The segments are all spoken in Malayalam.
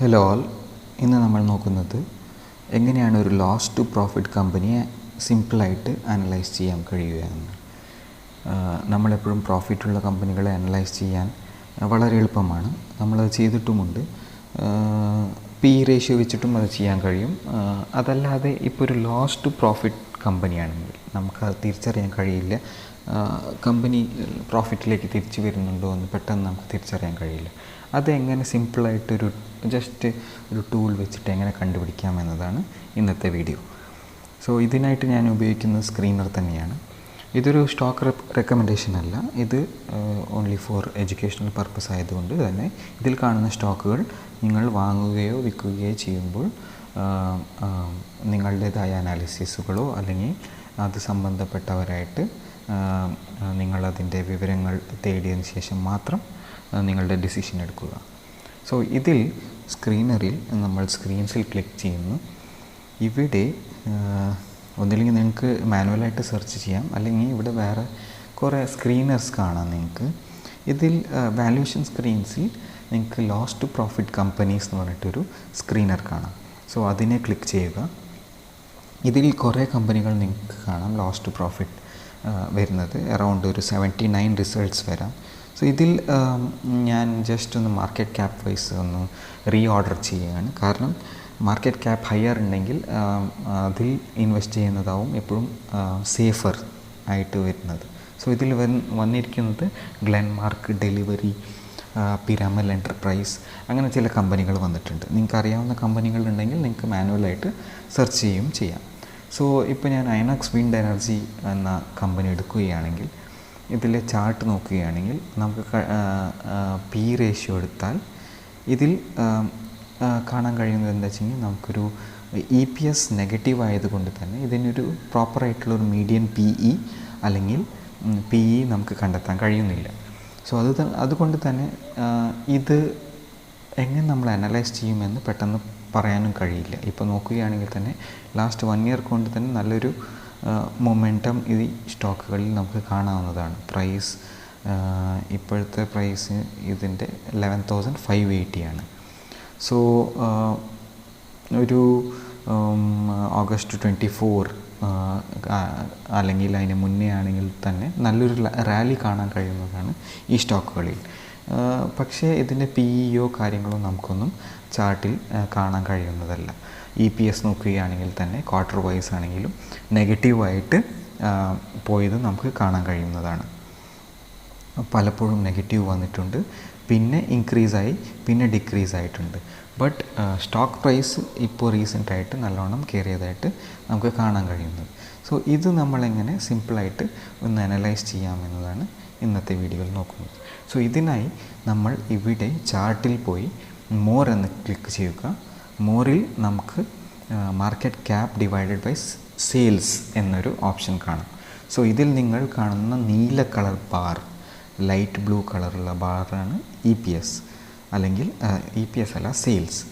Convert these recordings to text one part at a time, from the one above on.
ഹലോ ഓൾ ഇന്ന് നമ്മൾ നോക്കുന്നത് എങ്ങനെയാണ് ഒരു ലോസ് ടു പ്രോഫിറ്റ് കമ്പനിയെ സിമ്പിളായിട്ട് അനലൈസ് ചെയ്യാൻ കഴിയുകയെന്ന് നമ്മളെപ്പോഴും പ്രോഫിറ്റുള്ള കമ്പനികളെ അനലൈസ് ചെയ്യാൻ വളരെ എളുപ്പമാണ്. നമ്മളത് ചെയ്തിട്ടുമുണ്ട്. പി റേഷ്യോ വെച്ചിട്ടും അത് ചെയ്യാൻ കഴിയും. അതല്ലാതെ ഇപ്പോൾ ഒരു ലോസ് ടു പ്രോഫിറ്റ് കമ്പനിയാണെങ്കിൽ നമുക്കത് തിരിച്ചറിയാൻ കഴിയില്ല. കമ്പനി പ്രോഫിറ്റിലേക്ക് തിരിച്ചു വരുന്നുണ്ടോ എന്ന് പെട്ടെന്ന് നമുക്ക് തിരിച്ചറിയാൻ കഴിയില്ല. അതെങ്ങനെ സിമ്പിളായിട്ടൊരു ജസ്റ്റ് ഒരു ടൂൾ വെച്ചിട്ട് എങ്ങനെ കണ്ടുപിടിക്കാം എന്നതാണ് ഇന്നത്തെ വീഡിയോ സോ ഇതിനായിട്ട് ഞാൻ ഉപയോഗിക്കുന്നത് സ്ക്രീനർ തന്നെയാണ്. ഇതൊരു സ്റ്റോക്ക് റെക്കമെൻഡേഷൻ അല്ല. ഇത് ഓൺലി ഫോർ എഡ്യൂക്കേഷണൽ പർപ്പസ് ആയതുകൊണ്ട് തന്നെ ഇതിൽ കാണുന്ന സ്റ്റോക്കുകൾ നിങ്ങൾ വാങ്ങുകയോ വിൽക്കുകയോ ചെയ്യുമ്പോൾ നിങ്ങളുടേതായ അനാലിസിസുകളോ അല്ലെങ്കിൽ അത് സംബന്ധപ്പെട്ടവരായിട്ട് നിങ്ങളതിന്റെ വിവരങ്ങൾ തേടിയതിന് ശേഷം മാത്രം നിങ്ങളുടെ ഡിസിഷൻ എടുക്കുക. സോ ഇതിൽ സ്ക്രീനറിൽ നമ്മൾ സ്ക്രീൻസിൽ ക്ലിക്ക് ചെയ്യുന്നു. ഇവിടെ ഒന്നില്ലെങ്കിൽ നിങ്ങൾക്ക് മാനുവലായിട്ട് സെർച്ച് ചെയ്യാം. അല്ലെങ്കിൽ ഇവിടെ വേറെ കുറേ സ്ക്രീനേഴ്സ് കാണാം നിങ്ങൾക്ക്. ഇതിൽ വാല്യൂഷൻ സ്ക്രീൻസിൽ നിങ്ങൾക്ക് ലോസ് ടു പ്രോഫിറ്റ് കമ്പനീസ് എന്ന് പറഞ്ഞിട്ടൊരു സ്ക്രീനർ കാണാം. സോ അതിനെ ക്ലിക്ക് ചെയ്യുക. ഇതിൽ കുറേ കമ്പനികൾ നിങ്ങൾക്ക് കാണാം ലോസ് ടു പ്രോഫിറ്റ് വരുന്നത്. അറൗണ്ട് ഒരു സെവന്റി നയൻ റിസൾട്ട്സ് വരാം. സോ ഇതിൽ ഞാൻ ജസ്റ്റ് ഒന്ന് മാർക്കറ്റ് ക്യാപ്പ് വൈസ് ഒന്ന് റീ ഓർഡർ ചെയ്യുകയാണ്. കാരണം മാർക്കറ്റ് ക്യാപ്പ് ഹയർ ഉണ്ടെങ്കിൽ അതിൽ ഇൻവെസ്റ്റ് ചെയ്യുന്നതാവും എപ്പോഴും സേഫർ ആയിട്ട് വരുന്നത്. സോ ഇതിൽ വൻ വന്നിരിക്കുന്നത് ഗ്ലെൻമാർക്ക് ഡെലിവറി പിരാമൽ എന്റർപ്രൈസ് അങ്ങനെ ചില കമ്പനികൾ വന്നിട്ടുണ്ട്. നിങ്ങൾക്ക് അറിയാവുന്ന കമ്പനികൾ ഉണ്ടെങ്കിൽ നിങ്ങൾക്ക് മാനുവലായിട്ട് സെർച്ച് ചെയ്യുകയും ചെയ്യാം. സോ ഇപ്പോൾ ഞാൻ അയനോക്സ് വിൻഡ് എനർജി എന്ന കമ്പനി എടുക്കുകയാണെങ്കിൽ ഇതിലെ ചാർട്ട് നോക്കുകയാണെങ്കിൽ നമുക്ക് പി റേഷ്യോ എടുത്താൽ ഇതിൽ കാണാൻ കഴിയുന്നത് എന്താ വെച്ച് കഴിഞ്ഞാൽ നമുക്കൊരു ഇ പി എസ് നെഗറ്റീവ് ആയതുകൊണ്ട് തന്നെ ഇതിനൊരു പ്രോപ്പറായിട്ടുള്ള ഒരു മീഡിയൻ പി ഇ അല്ലെങ്കിൽ പി ഇ നമുക്ക് കണ്ടെത്താൻ കഴിയുന്നില്ല. സോ അത് അതുകൊണ്ട് തന്നെ ഇത് എങ്ങനെ നമ്മൾ അനലൈസ് ചെയ്യുമെന്ന് പെട്ടെന്ന് പറയാനും കഴിയില്ല. ഇപ്പോൾ നോക്കുകയാണെങ്കിൽ തന്നെ ലാസ്റ്റ് വൺ ഇയർ കൊണ്ട് തന്നെ നല്ലൊരു മൊമെന്റം ഈ സ്റ്റോക്കുകളിൽ നമുക്ക് കാണാവുന്നതാണ്. പ്രൈസ് ഇപ്പോഴത്തെ പ്രൈസ് ഇതിന്റെ ലെവൻ തൗസൻഡ് ഫൈവ് എയ്റ്റി ആണ്. സോ ഒരു ഓഗസ്റ്റ് ട്വന്റി ഫോർ അല്ലെങ്കിൽ അതിന് മുന്നേ ആണെങ്കിൽ തന്നെ നല്ലൊരു റാലി കാണാൻ കഴിയുന്നതാണ് ഈ സ്റ്റോക്കുകളിൽ. പക്ഷേ ഇതിന്റെ പി ഇ ഇഒ കാര്യങ്ങളോ നമുക്കൊന്നും ചാർട്ടിൽ കാണാൻ കഴിയുന്നതല്ല. ഇ പി എസ് നോക്കുകയാണെങ്കിൽ തന്നെ ക്വാർട്ടർ വൈസ് ആണെങ്കിലും നെഗറ്റീവായിട്ട് പോയത് നമുക്ക് കാണാൻ കഴിയുന്നതാണ്. പലപ്പോഴും നെഗറ്റീവ് വന്നിട്ടുണ്ട് പിന്നെ ഇൻക്രീസായി പിന്നെ ഡിക്രീസ് ആയിട്ടുണ്ട്. ബട്ട് സ്റ്റോക്ക് പ്രൈസ് ഇപ്പോൾ റീസെന്റായിട്ട് നല്ലോണം കയറിയതായിട്ട് നമുക്ക് കാണാൻ കഴിയുന്നത്. സോ ഇത് നമ്മളെങ്ങനെ സിമ്പിളായിട്ട് ഒന്ന് അനലൈസ് ചെയ്യാമെന്നതാണ് ഇന്നത്തെ വീഡിയോയിൽ നോക്കുന്നത്. സോ ഇതിനായി നമ്മൾ ഇവിടെ ചാർട്ടിൽ പോയി മോർ എന്ന് ക്ലിക്ക് ചെയ്യുക. മോറിൽ നമുക്ക് market cap divided by sales എന്നൊരു ഓപ്ഷൻ കാണാം. സോ ഇതിൽ നിങ്ങൾ കാണുന്ന നീല കളർ ബാർ ലൈറ്റ് ബ്ലൂ കളറുള്ള ബാറാണ് ഇ പി എസ് അല്ലെങ്കിൽ ഇ പി എസ് അല്ല സെയിൽസ്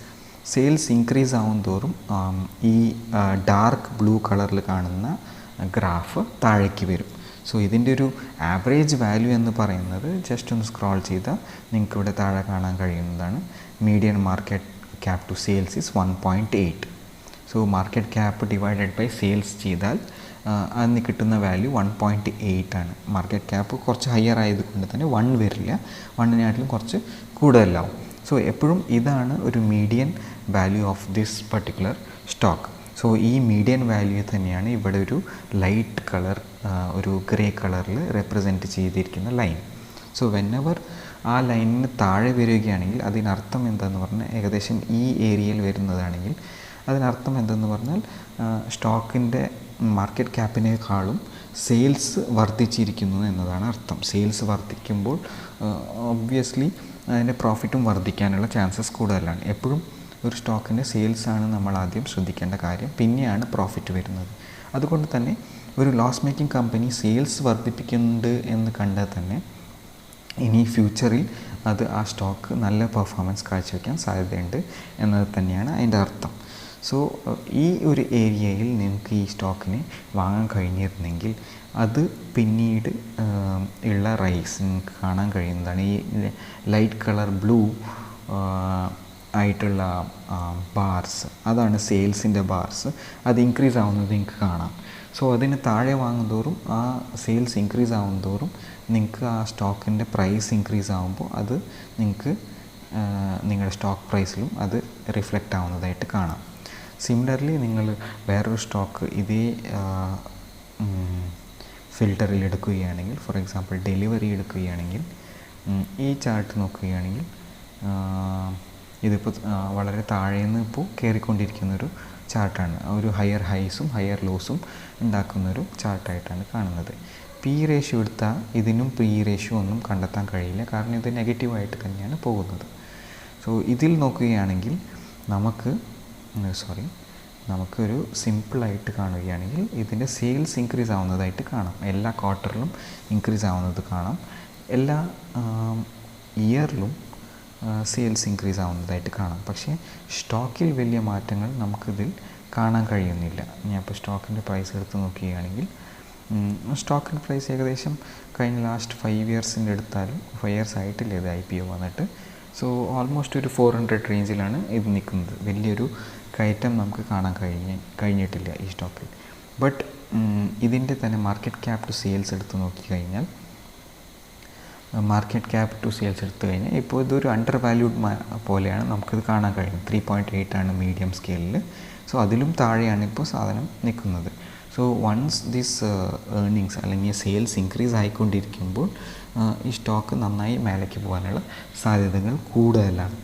സെയിൽസ് ഇൻക്രീസ് ആവും തോറും ഈ ഡാർക്ക് ബ്ലൂ കളറിൽ കാണുന്ന ഗ്രാഫ് താഴേക്ക് വരും. സോ ഇതിന്റെ ഒരു ആവറേജ് വാല്യൂ എന്ന് പറയുന്നത് ജസ്റ്റ് ഒന്ന് സ്ക്രോൾ ചെയ്താൽ നിങ്ങൾക്ക് ഇവിടെ താഴെ കാണാൻ കഴിയുന്നതാണ്. Median market cap sales is one point eight so market cap divided by sales ചെയ്താൽ അന്ന് കിട്ടുന്ന വാല്യൂ വൺ പോയിന്റ് എയ്റ്റ് ആണ്. മാർക്കറ്റ് ക്യാപ്പ് കുറച്ച് ഹയർ ആയതുകൊണ്ട് തന്നെ വൺ വരില്ല. വണ്ണിനെക്കാട്ടിലും കുറച്ച് കൂടുതലാവും. സോ എപ്പോഴും ഇതാണ് ഒരു median value of this particular stock so ഈ മീഡിയൻ വാല്യൂ തന്നെയാണ് ഇവിടെ ഒരു ലൈറ്റ് കളർ ഒരു ഗ്രേ കളറിൽ റെപ്രസെന്റ് ചെയ്തിരിക്കുന്ന ലൈൻ സോ വെന്നെവർ ആ ലൈനിന് താഴെ വരികയാണെങ്കിൽ അതിനർത്ഥം എന്താന്ന് പറഞ്ഞാൽ ഏകദേശം ഈ ഏരിയയിൽ വരുന്നതാണെങ്കിൽ അതിനർത്ഥം എന്തെന്ന് പറഞ്ഞാൽ സ്റ്റോക്കിന്റെ മാർക്കറ്റ് ക്യാപ്പിനേക്കാളും സെയിൽസ് വർദ്ധിച്ചിരിക്കുന്നു എന്നതാണ് അർത്ഥം. സെയിൽസ് വർദ്ധിക്കുമ്പോൾ ഒബ്വിയസ്ലി അതിന്റെ പ്രോഫിറ്റും വർദ്ധിക്കാനുള്ള ചാൻസസ് കൂടുതലാണ്. എപ്പോഴും ഒരു സ്റ്റോക്കിന്റെ സെയിൽസ് ആണ് നമ്മൾ ആദ്യം ശ്രദ്ധിക്കേണ്ട കാര്യം. പിന്നെയാണ് പ്രോഫിറ്റ് വരുന്നത്. അതുകൊണ്ട് തന്നെ ഒരു ലോസ് മേക്കിംഗ് കമ്പനി സെയിൽസ് വർദ്ധിപ്പിക്കുന്നുണ്ട് എന്ന് കണ്ടാൽ തന്നെ ഇനി ഫ്യൂച്ചറിൽ അത് ആ സ്റ്റോക്ക് നല്ല പെർഫോമൻസ് കാഴ്ചവെക്കാൻ സാധ്യതയുണ്ട് എന്നത് തന്നെയാണ് അതിന്റെ അർത്ഥം. സോ ഈ ഒരു ഏരിയയിൽ നിങ്ങൾക്ക് ഈ സ്റ്റോക്കിനെ വാങ്ങാൻ കഴിഞ്ഞിരുന്നെങ്കിൽ അത് പിന്നീട് ഉള്ള റൈസ് നിങ്ങൾക്ക് കാണാൻ കഴിയുന്നതാണ്. ഈ ലൈറ്റ് കളർ ബ്ലൂ ആയിട്ടുള്ള ബാർസ് അതാണ് സെയിൽസിന്റെ ബാർസ്. അത് ഇൻക്രീസ് ആവുന്നത് നിങ്ങൾക്ക് കാണാം. സോ അതിന് താഴെ വാങ്ങുന്തോറും ആ സെയിൽസ് ഇൻക്രീസ് ആവുന്തോറും നിങ്ങൾക്ക് ആ സ്റ്റോക്കിന്റെ പ്രൈസ് ഇൻക്രീസ് ആകുമ്പോൾ അത് നിങ്ങൾക്ക് നിങ്ങളുടെ സ്റ്റോക്ക് പ്രൈസിലും അത് റിഫ്ലക്റ്റ് ആവുന്നതായിട്ട് കാണാം. സിമിലർലി നിങ്ങൾ വേറൊരു സ്റ്റോക്ക് ഇതേ ഫിൽട്ടറിൽ എടുക്കുകയാണെങ്കിൽ ഫോർ എക്സാമ്പിൾ ഡെലിവറി എടുക്കുകയാണെങ്കിൽ ഈ ചാർട്ട് നോക്കുകയാണെങ്കിൽ ഇതിപ്പോൾ വളരെ താഴേന്ന് ഇപ്പോൾ കയറിക്കൊണ്ടിരിക്കുന്നൊരു ചാർട്ടാണ്. ഒരു ഹയർ ഹൈസും ഹയർ ലോസും ഉണ്ടാക്കുന്ന ഒരു ചാർട്ടായിട്ടാണ് കാണുന്നത്. പി റേഷ്യോ എടുത്താൽ ഇതിനും പി റേഷ്യോ ഒന്നും കണ്ടെത്താൻ കഴിയില്ല. കാരണം ഇത് നെഗറ്റീവായിട്ട് തന്നെയാണ് പോകുന്നത്. സോ ഇതിൽ നോക്കുകയാണെങ്കിൽ നമുക്ക് സോറി നമുക്കൊരു സിമ്പിളായിട്ട് കാണുകയാണെങ്കിൽ ഇതിന്റെ സെയിൽസ് ഇൻക്രീസ് ആവുന്നതായിട്ട് കാണാം. എല്ലാ ക്വാർട്ടറിലും ഇൻക്രീസ് ആവുന്നത് കാണാം. എല്ലാ ഇയറിലും സെയിൽസ് ഇൻക്രീസ് ആവുന്നതായിട്ട് കാണാം. പക്ഷേ സ്റ്റോക്കിൽ വലിയ മാറ്റങ്ങൾ നമുക്കിതിൽ കാണാൻ കഴിയുന്നില്ല. ഞാൻ ഇപ്പോൾ സ്റ്റോക്കിന്റെ പ്രൈസ് എടുത്ത് നോക്കുകയാണെങ്കിൽ സ്റ്റോക്കിന്റെ പ്രൈസ് ഏകദേശം കഴിഞ്ഞ ലാസ്റ്റ് ഫൈവ് ഇയേഴ്സിന്റെ എടുത്താലും ഫൈവ് ഇയേഴ്സ് ആയിട്ടില്ല ഇത് ഐ പി ഒ വന്നിട്ട്? സോ ഓൾമോസ്റ്റ് ഒരു ഫോർ ഹൺഡ്രഡ് റേഞ്ചിലാണ് ഇത് നിൽക്കുന്നത്. വലിയൊരു കയറ്റം നമുക്ക് കാണാൻ കഴിഞ്ഞ കഴിഞ്ഞിട്ടില്ല ഈ സ്റ്റോക്കിൽ ബട്ട് ഇതിന്റെ തന്നെ മാർക്കറ്റ് ക്യാപ് ടു സെയിൽസ് എടുത്ത് നോക്കിക്കഴിഞ്ഞാൽ മാർക്കറ്റ് ക്യാപ് ടു സെയിൽസ് എടുത്തു കഴിഞ്ഞാൽ ഇപ്പോൾ ഇതൊരു അണ്ടർ വാല്യൂഡ് പോലെയാണ്. നമുക്കിത് കാണാൻ കഴിയുന്നത് ത്രീ പോയിന്റ് എയ്റ്റ് ആണ് മീഡിയം സ്കെയിലിൽ സോ അതിലും താഴെയാണ് ഇപ്പോൾ സാധനം നിൽക്കുന്നത്. സോ വൺസ് ദിസ് ഏർണിങ്സ് അല്ലെങ്കിൽ സെയിൽസ് ഇൻക്രീസ് ആയിക്കൊണ്ടിരിക്കുമ്പോൾ ഈ സ്റ്റോക്ക് നന്നായി മേലേക്ക് പോകാനുള്ള സാധ്യതകൾ കൂടുതലാണ്.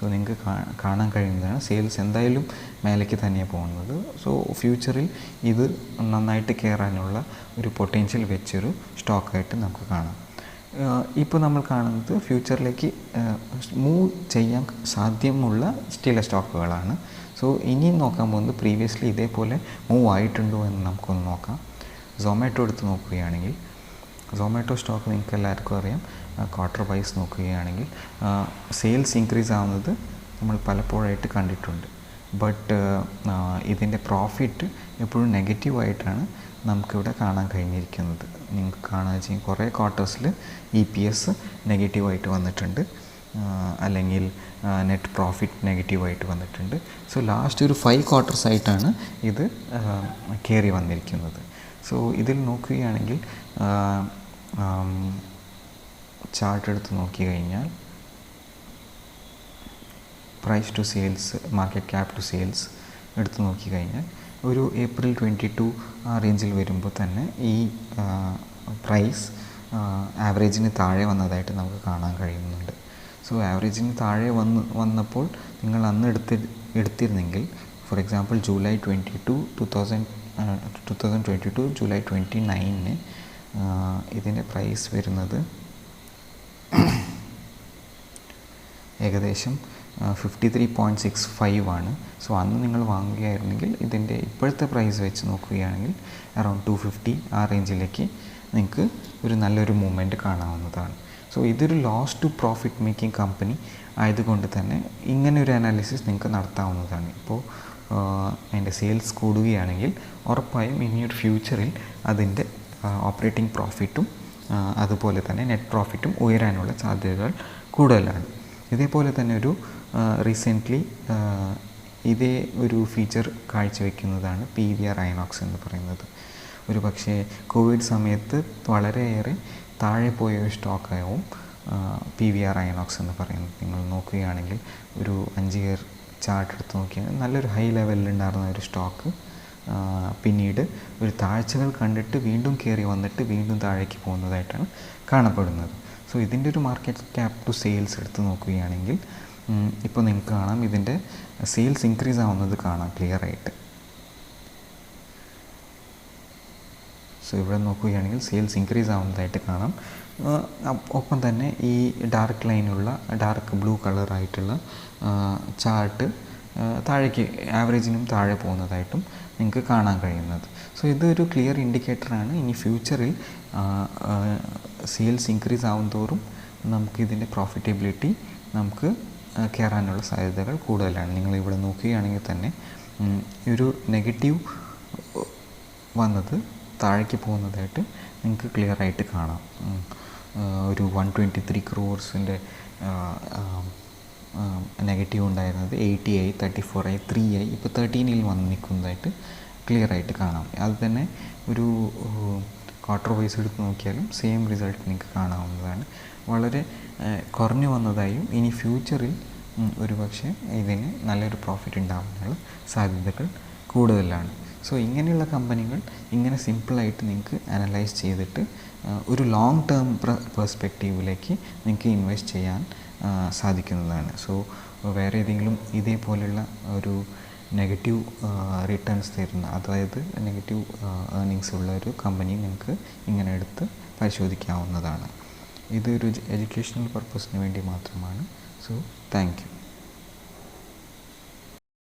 സോ നിങ്ങൾക്ക് കാണാൻ കഴിയുന്നതാണ് സെയിൽസ് എന്തായാലും മേലേക്ക് തന്നെയാണ് പോകുന്നത്. സോ ഫ്യൂച്ചറിൽ ഇത് നന്നായിട്ട് കയറാനുള്ള ഒരു പൊട്ടൻഷ്യൽ വെച്ചൊരു സ്റ്റോക്കായിട്ട് നമുക്ക് കാണാം. ഇപ്പോൾ നമ്മൾ കാണുന്നത് ഫ്യൂച്ചറിലേക്ക് മൂവ് ചെയ്യാൻ സാധ്യമുള്ള സ്റ്റീൽ സ്റ്റോക്കുകളാണ് സോ ഇനിയും നോക്കാൻ പോകുന്നത് പ്രീവിയസ്ലി ഇതേപോലെ മൂവ് ആയിട്ടുണ്ടോ എന്ന് നമുക്കൊന്ന് നോക്കാം. സൊമാറ്റോ എടുത്ത് നോക്കുകയാണെങ്കിൽ സൊമാറ്റോ സ്റ്റോക്ക് നിങ്ങൾക്ക് എല്ലാവർക്കും അറിയാം. ക്വാർട്ടർ വൈസ് നോക്കുകയാണെങ്കിൽ സെയിൽസ് ഇൻക്രീസ് ആവുന്നത് നമ്മൾ പലപ്പോഴായിട്ട് കണ്ടിട്ടുണ്ട്. ബട്ട് ഇതിന്റെ പ്രോഫിറ്റ് എപ്പോഴും നെഗറ്റീവായിട്ടാണ് നമുക്കിവിടെ കാണാൻ കഴിഞ്ഞിരിക്കുന്നത്. നിങ്ങൾക്ക് കാണുക വെച്ച് കഴിഞ്ഞാൽ കുറേ ക്വാർട്ടേഴ്സിൽ ഇ പി എസ് നെഗറ്റീവായിട്ട് വന്നിട്ടുണ്ട്. അല്ലെങ്കിൽ നെറ്റ് പ്രോഫിറ്റ് നെഗറ്റീവായിട്ട് വന്നിട്ടുണ്ട്. സോ ലാസ്റ്റ് ഒരു ഫൈവ് ക്വാർട്ടേഴ്സ് ആയിട്ടാണ് ഇത് കയറി വന്നിരിക്കുന്നത്. സോ ഇതിൽ നോക്കുകയാണെങ്കിൽ ചാർട്ട് എടുത്ത് നോക്കി കഴിഞ്ഞാൽ price to sales market cap to sales എടുത്ത് നോക്കി കഴിഞ്ഞാൽ ഒരു ഏപ്രിൽ ട്വന്റി ടു ആ റേഞ്ചിൽ വരുമ്പോൾ തന്നെ ഈ പ്രൈസ് ആവറേജിന് താഴെ വന്നതായിട്ട് നമുക്ക് കാണാൻ കഴിയുന്നുണ്ട്. സോ ആവറേജിന് താഴെ വന്ന് വന്നപ്പോൾ നിങ്ങൾ അന്ന് എടുത്തി എടുത്തിരുന്നെങ്കിൽ for example July twenty two two thousand two thousand twenty two July twenty നയനിന് ഇതിന്റെ പ്രൈസ് വരുന്നത് ഏകദേശം fifty three point six five ആണ്. സോ അന്ന് നിങ്ങൾ വാങ്ങുകയായിരുന്നെങ്കിൽ ഇതിന്റെ ഇപ്പോഴത്തെ പ്രൈസ് വെച്ച് നോക്കുകയാണെങ്കിൽ അറൗണ്ട് ടു ഫിഫ്റ്റി ആ റേഞ്ചിലേക്ക് നിങ്ങൾക്ക് ഒരു നല്ലൊരു മൂവ്മെന്റ് കാണാവുന്നതാണ്. സോ ഇതൊരു loss to profit making company ആയതുകൊണ്ട് തന്നെ ഇങ്ങനെ ഒരു അനാലിസിസ് നിങ്ങൾക്ക് നടത്താവുന്നതാണ്. ഇപ്പോൾ അതിന്റെ സെയിൽസ് കൂടുകയാണെങ്കിൽ ഉറപ്പായും ഇനിയൊരു ഫ്യൂച്ചറിൽ അതിന്റെ ഓപ്പറേറ്റിംഗ് പ്രോഫിറ്റും അതുപോലെ തന്നെ നെറ്റ് പ്രോഫിറ്റും ഉയരാനുള്ള സാധ്യതകൾ കൂടുതലാണ്. ഇതേപോലെ തന്നെ ഒരു റീസെന്റ്ലി ഇതേ ഒരു ഫീച്ചർ കാഴ്ചവെക്കുന്നതാണ് പി വി ആർ അയനോക്സ് എന്ന് പറയുന്നത്. ഒരു പക്ഷേ കോവിഡ് സമയത്ത് വളരെയേറെ താഴെ പോയ ഒരു സ്റ്റോക്കാവും പി വി ആർ അയനോക്സ് എന്ന് പറയുന്നത്. നിങ്ങൾ നോക്കുകയാണെങ്കിൽ ഒരു അഞ്ച് ഇയർ ചാർട്ട് എടുത്ത് നോക്കിയാൽ നല്ലൊരു ഹൈ ലെവലിൽ ഉണ്ടായിരുന്ന ഒരു സ്റ്റോക്ക് പിന്നീട് ഒരു താഴ്ചകൾ കണ്ടിട്ട് വീണ്ടും കയറി വന്നിട്ട് വീണ്ടും താഴേക്ക് പോകുന്നതായിട്ടാണ് കാണപ്പെടുന്നത്. സോ ഇതിന്റെ ഒരു മാർക്കറ്റ് ക്യാപ് ടു സെയിൽസ് എടുത്ത് നോക്കുകയാണെങ്കിൽ ഇപ്പോൾ നിങ്ങൾക്ക് കാണാം. ഇതിന്റെ സെയിൽസ് ഇൻക്രീസ് ആവുന്നത് കാണാം ക്ലിയർ ആയിട്ട്. സോ ഇവിടെ നോക്കുകയാണെങ്കിൽ സെയിൽസ് ഇൻക്രീസ് ആവുന്നതായിട്ട് കാണാം. ഒപ്പം തന്നെ ഈ ഡാർക്ക് ലൈനുള്ള ഡാർക്ക് ബ്ലൂ കളറായിട്ടുള്ള ചാർട്ട് താഴേക്ക് ആവറേജിനും താഴെ പോകുന്നതായിട്ടും നിങ്ങൾക്ക് കാണാൻ കഴിയുന്നത്. സോ ഇതൊരു ക്ലിയർ ഇൻഡിക്കേറ്ററാണ് ഇനി ഫ്യൂച്ചറിൽ സെയിൽസ് ഇൻക്രീസ് ആവും തോറും നമുക്ക് ഇതിന്റെ പ്രോഫിറ്റബിലിറ്റി നമുക്ക് കയറാനുള്ള സാധ്യതകൾ കൂടുതലാണ്. നിങ്ങൾ ഇവിടെ നോക്കുകയാണെങ്കിൽ തന്നെ ഒരു നെഗറ്റീവ് വന്നത് താഴേക്ക് പോകുന്നതായിട്ട് നിങ്ങൾക്ക് ക്ലിയർ ആയിട്ട് കാണാം. ഒരു വൺ ട്വന്റി ത്രീ ക്രോർസിന്റെ നെഗറ്റീവ് ഉണ്ടായിരുന്നത് എയ്റ്റി ആയി തേർട്ടി ഫോർ ആയി ത്രീ ആയി ഇപ്പോൾ തേർട്ടീനിൽ വന്ന് നിൽക്കുന്നതായിട്ട് ക്ലിയർ ആയിട്ട് കാണാം. അത് തന്നെ ഒരു ക്വാർട്ടർ വൈസ് എടുത്ത് നോക്കിയാലും സെയിം റിസൾട്ട് നിങ്ങൾക്ക് കാണാവുന്നതാണ്. വളരെ കുറഞ്ഞു വന്നതായും ഇനി ഫ്യൂച്ചറിൽ ഒരു പക്ഷേ ഇതിന് നല്ലൊരു പ്രോഫിറ്റ് ഉണ്ടാകാനുള്ള സാധ്യതകൾ കൂടുതലാണ്. സോ ഇങ്ങനെയുള്ള കമ്പനികൾ ഇങ്ങനെ സിമ്പിളായിട്ട് നിങ്ങൾക്ക് അനലൈസ് ചെയ്തിട്ട് ഒരു ലോങ് ടേം പെർസ്പെക്റ്റീവിലേക്ക് നിങ്ങൾക്ക് ഇൻവെസ്റ്റ് ചെയ്യാൻ സാധിക്കുന്നതാണ്. സോ വേറെ ഏതെങ്കിലും ഇതേപോലെയുള്ള ഒരു നെഗറ്റീവ് റിട്ടേൺസ് തരുന്ന അതായത് നെഗറ്റീവ് ഏർണിങ്സ് ഉള്ള ഒരു കമ്പനി നിങ്ങൾക്ക് ഇങ്ങനെ എടുത്ത് പരിശോധിക്കാവുന്നതാണ്. ഇതൊരു എഡ്യൂക്കേഷണൽ പർപ്പസിന് വേണ്ടി മാത്രമാണ്. So thank you